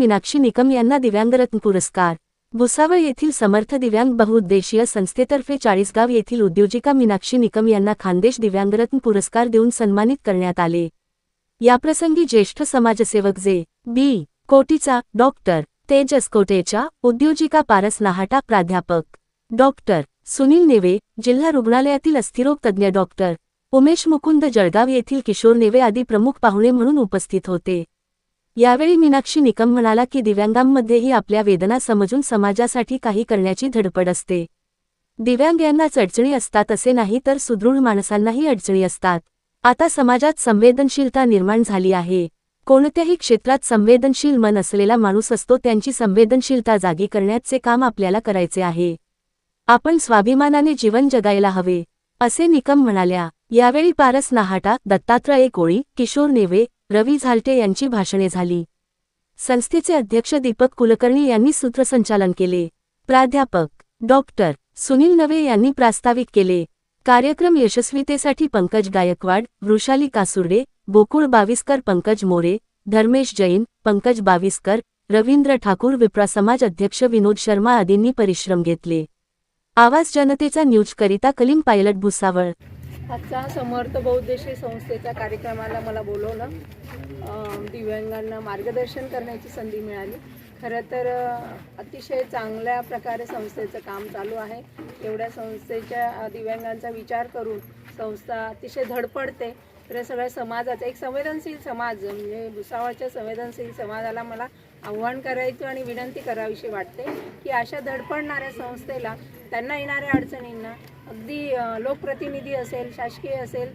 मीनाक्षी निकम यांना दिव्यांगरत्न पुरस्कार. भुसावळ येथील समर्थ दिव्यांग बहुउद्देशीय संस्थेतर्फे चाळीसगाव येथील उद्योजिका मीनाक्षी निकम यांना खानदेश दिव्यांगरत्न पुरस्कार देऊन सन्मानित करण्यात आले. याप्रसंगी ज्येष्ठ समाजसेवक J. B. Kotecha doctor Tejas Kotecha उद्योजिका Paras Nahata प्राध्यापक. डॉक्टर सुनील नेवे जिल्हा रुग्णालयातील अस्थिरोग तज्ज्ञ डॉक्टर उमेश मुकुंद जळगाव येथील किशोर नेवे आदी प्रमुख पाहुणे म्हणून उपस्थित होते. यावेळी मीनाक्षी निकम म्हणाला की दिव्यांगांमध्येही आपल्या वेदना समजून समाजासाठी काही करण्याची धडपड असते. दिव्यांग यांनाच अडचणी असतात असे नाही तर सुदृढ माणसांनाही अडचणी असतात. आता समाजात संवेदनशीलता निर्माण झाली आहे. कोणत्याही क्षेत्रात संवेदनशील मन असलेला माणूस असतो त्यांची संवेदनशीलता जागी करण्याचे काम आपल्याला करायचे आहे. आपण स्वाभिमानाने जीवन जगायला हवे असे निकम म्हणाल्या. यावेळी पारस नाहाटा दत्तात्रय कोळी किशोर नेवे रवी झालटे यांची भाषणे झाली. संस्थेचे अध्यक्ष दीपक कुलकर्णी यांनी सूत्रसंचालन केले. प्राध्यापक डॉक्टर सुनील नवे यांनी प्रास्ताविक केले. कार्यक्रम यशस्वीतेसाठी पंकज गायकवाड वृषाली कासुर्डे गोकुळ बाविस्कर पंकज मोरे धर्मेश जैन पंकज बाविस्कर रवींद्र ठाकूर विप्रा समाज अध्यक्ष विनोद शर्मा आदींनी परिश्रम घेतले. आवाज जनतेचा न्यूजकरिता कलीम पायलट भुसावळ. आजचा समर्थ बहुउद्देशीय संस्थेच्या कार्यक्रमाला मला बोलवलं. दिव्यांगांना मार्गदर्शन करण्याची संधी मिळाली. खरं तर अतिशय चांगल्या प्रकारे संस्थेचं काम चालू आहे. एवढ्या संस्थेच्या दिव्यांगांचा विचार करून संस्था अतिशय धडपडते. तर सगळ्या समाजाचा एक संवेदनशील समाज म्हणजे भुसावळच्या संवेदनशील समाजाला मला आव्हान करायचं आणि विनंती करावीशी वाटते की अशा धडपडणाऱ्या संस्थेला त्यांना येणाऱ्या अडचणींना अगदी लोकप्रतिनिधी असेल शासकीय असेल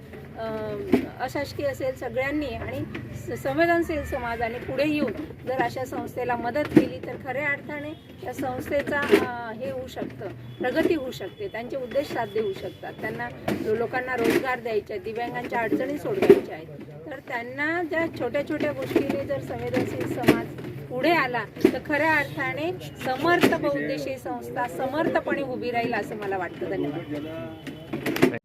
अशासकीय असेल सगळ्यांनी आणि स- संवेदनशील समाजाने पुढे येऊन जर अशा संस्थेला मदत केली तर खऱ्या अर्थाने त्या संस्थेचा हे होऊ शकतं प्रगती होऊ शकते त्यांचे उद्देश साध्य होऊ शकतात. त्यांना लोकांना लोकांना रोजगार द्यायचे दिव्यांगांच्या अडचणी सोडवायच्या आहेत. तर त्यांना ज्या छोट्या छोट्या गोष्टीने जर संवेदनशील समाज पुढे आला तर खऱ्या अर्थाने समर्थ बहुउद्देशीय संस्था समर्थपणे उभी राहील असं मला वाटतं. धन्यवाद.